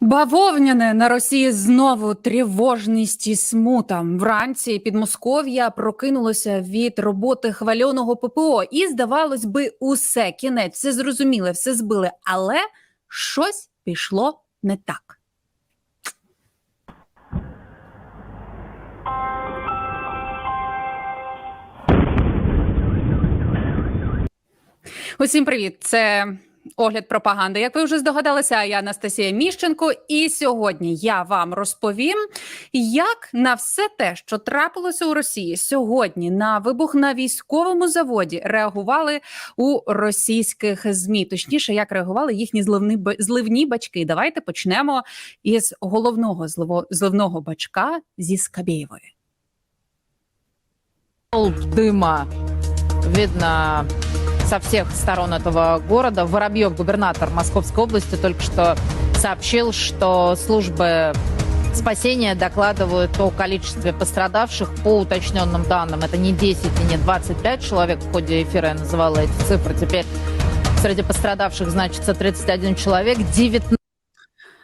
Бавовняне на Росії знову тривожність і смута. Вранці Підмосков'я прокинулося від роботи хвальоного ППО, і здавалось би, усе кінець, все зрозуміле, все збили, але щось пішло не так. Усім привіт! Це огляд пропаганди. Як ви вже здогадалися, я Анастасія Міщенко, і сьогодні я вам розповім, як на все те, що трапилося у Росії сьогодні, на вибух на військовому заводі реагували у російських змі. Точніше, як реагували їхні зливні зливні бачки. Давайте почнемо із головного зливо- зливного бачка зі Скабєєвої. дыма видно со всех сторон этого города. Воробьев, губернатор Московской области, только что сообщил, что службы спасения докладывают о количестве пострадавших по уточненным данным. Это не 10 и не 25 человек. В ходе эфира я называла эти цифры. Теперь среди пострадавших значится 31 человек. 19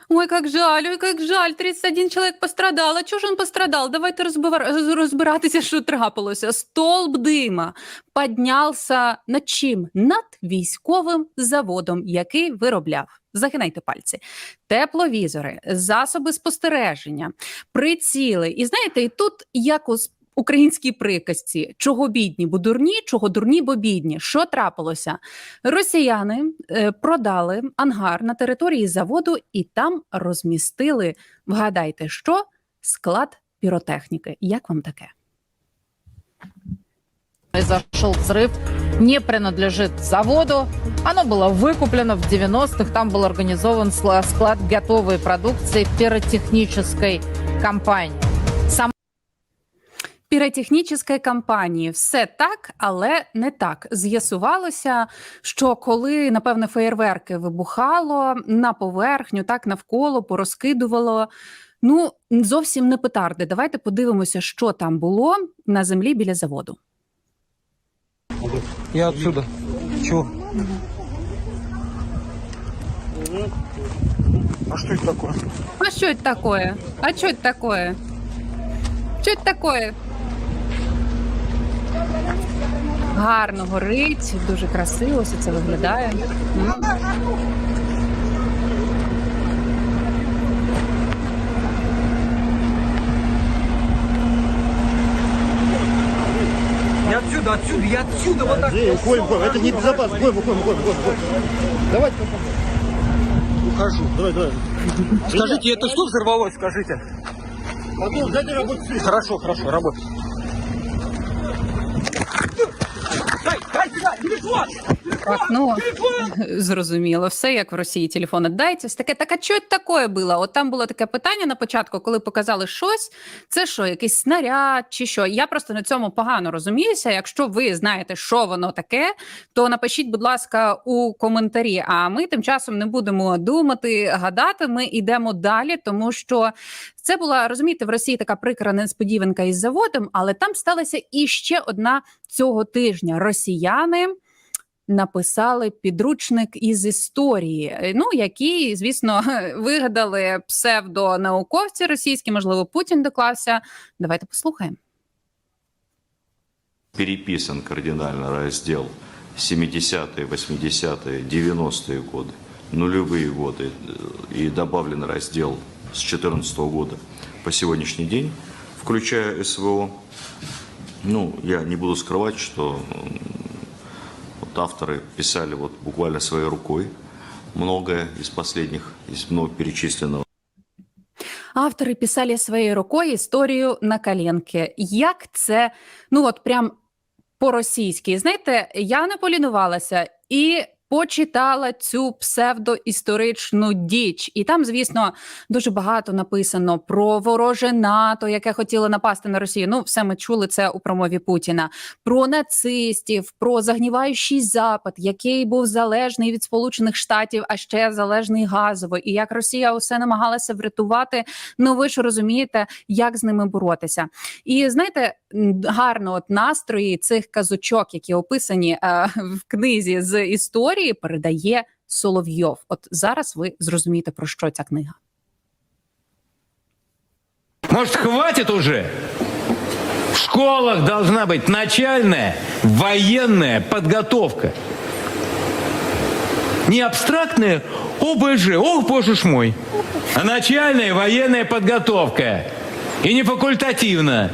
Ой, как жаль, ой, как жаль. 31 чоловік пострадав. А чого ж він пострадав? Давайте розбиратися, що трапилося. Столб дима піднявся над чим? Над військовим заводом, який виробляв. Загинайте пальці, тепловізори, засоби спостереження, приціли. І знаєте, і тут як у с- українській приказці: чого бідні, бо дурні, чого дурні, бо бідні. Що трапилося? Росіяни е, продали ангар на території заводу і там розмістили, вгадайте, що склад піротехніки. Як вам таке? произошел взрыв, не принадлежит заводу. Оно было выкуплено в 90-х. Там был организован сла- склад готовой продукции пиротехнической компании. Піротехнічної компанії все так, але не так. З'ясувалося, що коли напевне феєрверки вибухало на поверхню, так навколо порозкидувало. Ну зовсім не петарди. Давайте подивимося, що там було на землі біля заводу. Я отсюда. Чего? А что это такое? А що це таке? А що це таке? Що це таке? Гарно горить, дуже красиво все це виглядає. Я отсюда, отсюда, я отсюда, вот так. Уходим, уходим. Это небезопасно. Уходим, уходим, уходим, уходим. уходим. Давайте Ухожу. Давай, давай. Скажите, это что взорвалось, скажите? Потом дайте работать свет. Хорошо, хорошо, работай. Так, ну зрозуміло, все як в Росії телефон віддається. Таке, так а що це таке було? От там було таке питання на початку, коли показали щось. Це що, якийсь снаряд чи що? Я просто на цьому погано розуміюся. Якщо ви знаєте, що воно таке, то напишіть, будь ласка, у коментарі. А ми тим часом не будемо думати, гадати. Ми йдемо далі, тому що це була розумієте, в Росії така прикра несподіванка із заводом, але там сталася іще одна цього тижня. Росіяни написали підручник із історії, е, ну які, звісно, вигадали псевдонауковці російські, можливо, Путін доклався. Давайте послухаємо. переписан кардинально раздел 70-е, 80-е, 90-е годы, нулевые годы э, и добавлен раздел с 2014 года по сегодняшний день, включая СВО. Ну, я не буду скрывать, что вот авторы писали вот буквально своей рукой многое из последних, из много перечисленного. Автори писали своєю рукою історію на коленки. Як це ну от прям по-російськи? Знаєте, я не полінувалася і почитала цю псевдоісторичну діч. І там, звісно, дуже багато написано про вороже НАТО, яке хотіло напасти на Росію. Ну, все ми чули це у промові Путіна. Про нацистів, про загніваючий запад, який був залежний від Сполучених Штатів, а ще залежний газово, і як Росія усе намагалася врятувати. Ну ви ж розумієте, як з ними боротися. І знаєте, гарно от настрої цих казочок, які описані е, в книзі з історії, передає Соловйов. От зараз ви зрозумієте про що ця книга. Может, хватит уже? В школах должна быть начальная военная подготовка. Не абстрактная ОБЖ, ох, боже ж мой, а начальная военная подготовка. И не факультативно.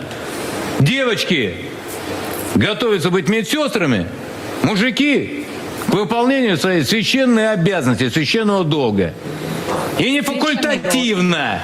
Девочки готовятся быть медсестрами, мужики к выполнению своей священной обязанности, священного долга. И не факультативно.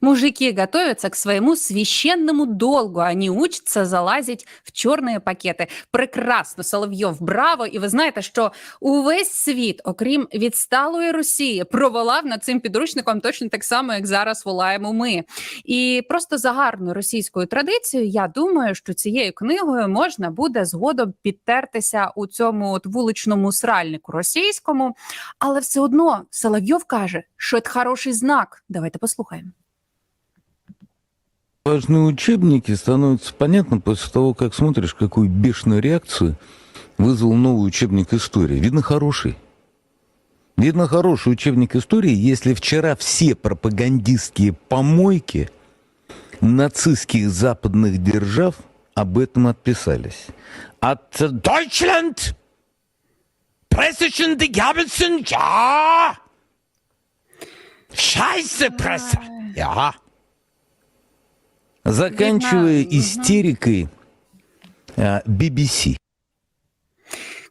Мужики готовятся к своему священному долгу. Они учатся залазить в чорні пакети. Прекрасно, Соловйов, браво! І ви знаєте, що увесь світ, окрім відсталої Росії, проволав над цим підручником точно так само, як зараз волаємо ми. І просто за гарною російською традицією, я думаю, що цією книгою можна буде згодом підтертися у цьому от вуличному сральнику російському. Але все одно Соловйов каже, що це хороший знак. Давайте послухаємо. Важные учебники становятся понятно после того, как смотришь, какую бешеную реакцию вызвал новый учебник истории. Видно, хороший. Видно, хороший учебник истории, если вчера все пропагандистские помойки нацистских западных держав об этом отписались. От Deutschland! Pressischen die Gabelsen, ja! Scheiße, Presse! Ja! Заканчивая истерикой BBC.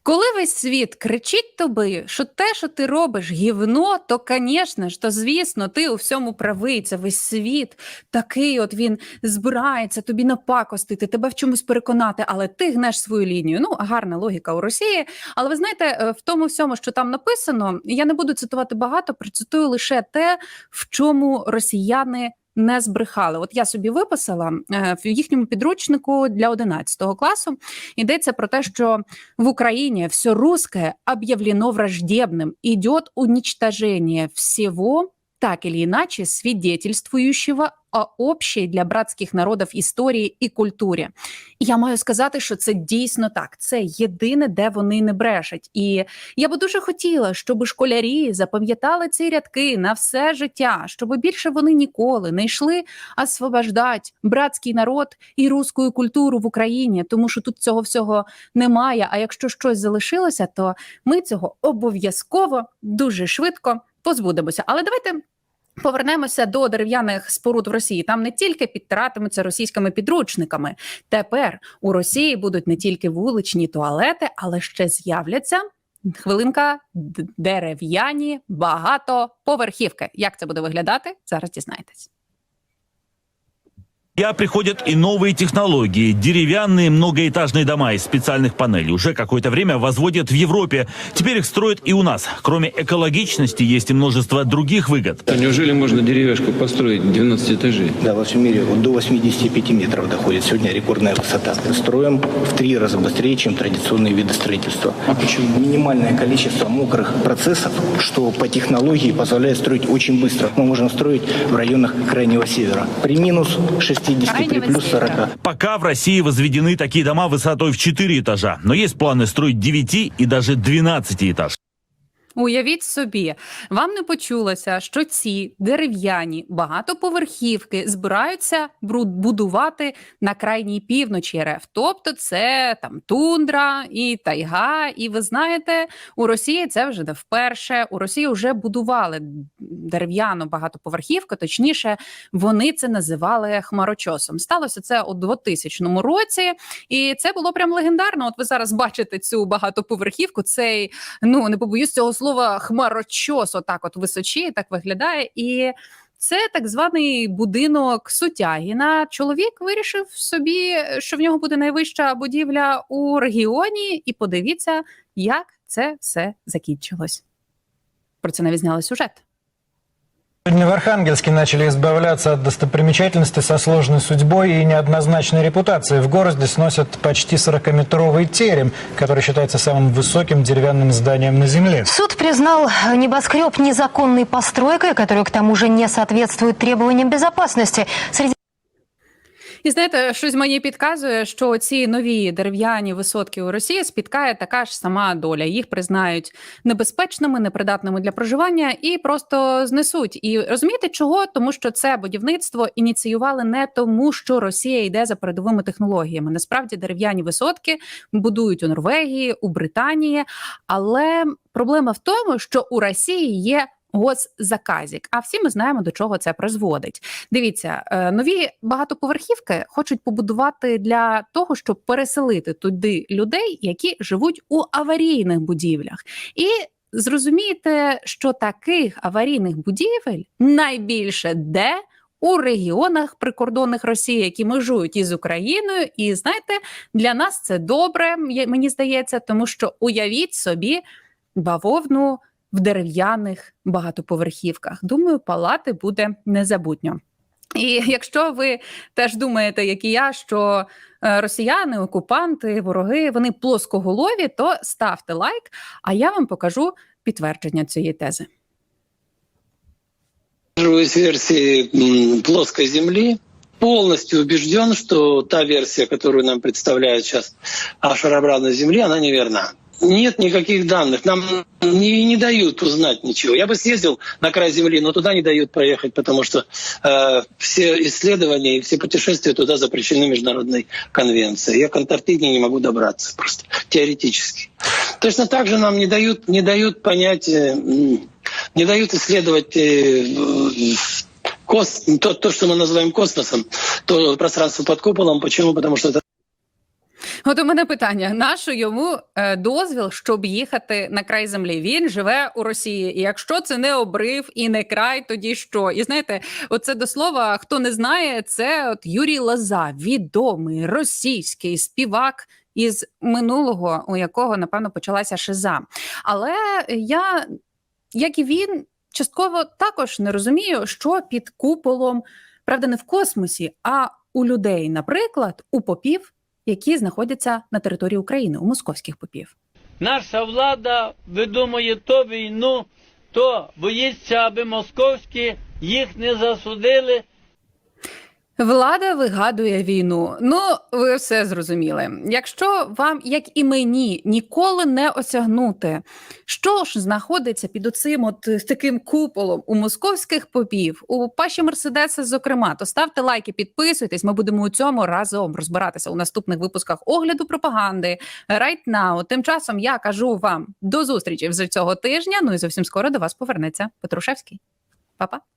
Коли весь світ кричить тобі, що те, що ти робиш, гівно, то, звісно ж, то звісно, ти у всьому правий. Це весь світ такий, от він збирається тобі напакостити, тебе в чомусь переконати, але ти гнеш свою лінію. Ну, гарна логіка у Росії. Але ви знаєте, е, в тому всьому, що там написано, я не буду цитувати багато, процитую лише те, в чому росіяни. Не збрехали. От я собі виписала е, в їхньому підручнику для 11 класу. Йдеться про те, що в Україні все русське об'явлено враждебним, іде уничтожение всього. так или иначе, свидетельствующего о общій для братських народів історії і культурі. І я маю сказати, що це дійсно так. Це єдине, де вони не брешуть. І я би дуже хотіла, щоб школярі запам'ятали ці рядки на все життя, щоб більше вони ніколи не йшли освобождати братський народ і русську культуру в Україні, тому що тут цього всього немає. А якщо щось залишилося, то ми цього обов'язково дуже швидко позбудемося. Але давайте. Повернемося до дерев'яних споруд в Росії. Там не тільки підтиратимуться російськими підручниками. Тепер у Росії будуть не тільки вуличні туалети, але ще з'являться хвилинка дерев'яні багатоповерхівки. Як це буде виглядати? Зараз дізнаєтесь. Я приходят и новые технологии. Деревянные многоэтажные дома из специальных панелей уже какое-то время возводят в Европе. Теперь их строят и у нас. Кроме экологичности, есть и множество других выгод. А неужели можно деревяшку построить 12 этажей? Да, во всем мире до 85 метров доходит сегодня рекордная высота. Строим в три раза быстрее, чем традиционные виды строительства. А почему? Минимальное количество мокрых процессов, что по технологии позволяет строить очень быстро. Мы можем строить в районах Крайнего Севера. При минус 60, при Крайнего плюс 40. Севера. Пока в России возведены такие дома высотой в 4 этажа, но есть планы строить 9 и даже 12 этаж. Уявіть собі, вам не почулося, що ці дерев'яні багатоповерхівки збираються будувати на крайній півночі РФ. Тобто це там тундра і тайга. І ви знаєте, у Росії це вже не вперше. У Росії вже будували дерев'яну багатоповерхівку. Точніше, вони це називали хмарочосом. Сталося це у 2000 році, і це було прям легендарно. От ви зараз бачите цю багатоповерхівку. Цей ну не побоюсь цього слова хмарочос. Отак, от височіє, так виглядає. І це так званий будинок Сутягіна. Чоловік вирішив собі, що в нього буде найвища будівля у регіоні, і подивіться, як це все закінчилось. Про це навіть зняли сюжет. Сегодня в Архангельске начали избавляться от достопримечательностей со сложной судьбой и неоднозначной репутацией. В городе сносят почти 40-метровый терем, который считается самым высоким деревянным зданием на земле. Суд признал небоскреб незаконной постройкой, которая к тому же не соответствует требованиям безопасности. Среди І знаєте, щось мені підказує, що ці нові дерев'яні висотки у Росії спіткає така ж сама доля. Їх признають небезпечними, непридатними для проживання і просто знесуть. І розумієте, чого? Тому що це будівництво ініціювали не тому, що Росія йде за передовими технологіями. Насправді дерев'яні висотки будують у Норвегії, у Британії, але проблема в тому, що у Росії є. Госзаказік, а всі ми знаємо до чого це призводить. Дивіться, е, нові багатоповерхівки хочуть побудувати для того, щоб переселити туди людей, які живуть у аварійних будівлях, і зрозумієте, що таких аварійних будівель найбільше де? У регіонах прикордонних Росії, які межують із Україною, і знаєте, для нас це добре, мені здається, тому що уявіть собі бавовну в дерев'яних багатоповерхівках. Думаю, палати буде незабутньо. І якщо ви теж думаєте, як і я, що е, росіяни, окупанти, вороги вони плоскоголові, то ставте лайк, а я вам покажу підтвердження цієї тези. Придерживаюсь версии плоской Земли. Полностью убежден, что та версия, которую нам представляют сейчас о шарообразной Земле, она неверна. Нет никаких данных. Нам не, не дают узнать ничего. Я бы съездил на край Земли, но туда не дают поехать, потому что э, все исследования и все путешествия туда запрещены международной конвенцией. Я к Антарктиде не могу добраться просто теоретически. Точно так же нам не дают, не дают понять, э, не дают исследовать э, кос, то, то, что мы называем космосом, то пространство под куполом. Почему? Потому что это От у мене питання: нащо йому е, дозвіл, щоб їхати на край землі? Він живе у Росії. І якщо це не обрив і не край, тоді що? І знаєте, оце до слова, хто не знає, це от Юрій Лоза, відомий російський співак. Із минулого, у якого напевно почалася шиза. Але я, як і він, частково також не розумію, що під куполом, правда, не в космосі, а у людей, наприклад, у попів, які знаходяться на території України, у московських попів. Наша влада видумує то війну, то боїться, аби московські їх не засудили. Влада вигадує війну. Ну, ви все зрозуміли. Якщо вам, як і мені, ніколи не осягнути, що ж знаходиться під оцим от е, таким куполом у московських попів, у паші Мерседеса, зокрема, то ставте лайки, підписуйтесь. Ми будемо у цьому разом розбиратися у наступних випусках огляду пропаганди. Right now. Тим часом я кажу вам до зустрічі вже цього тижня. Ну і зовсім скоро до вас повернеться Петрушевський. Па-па.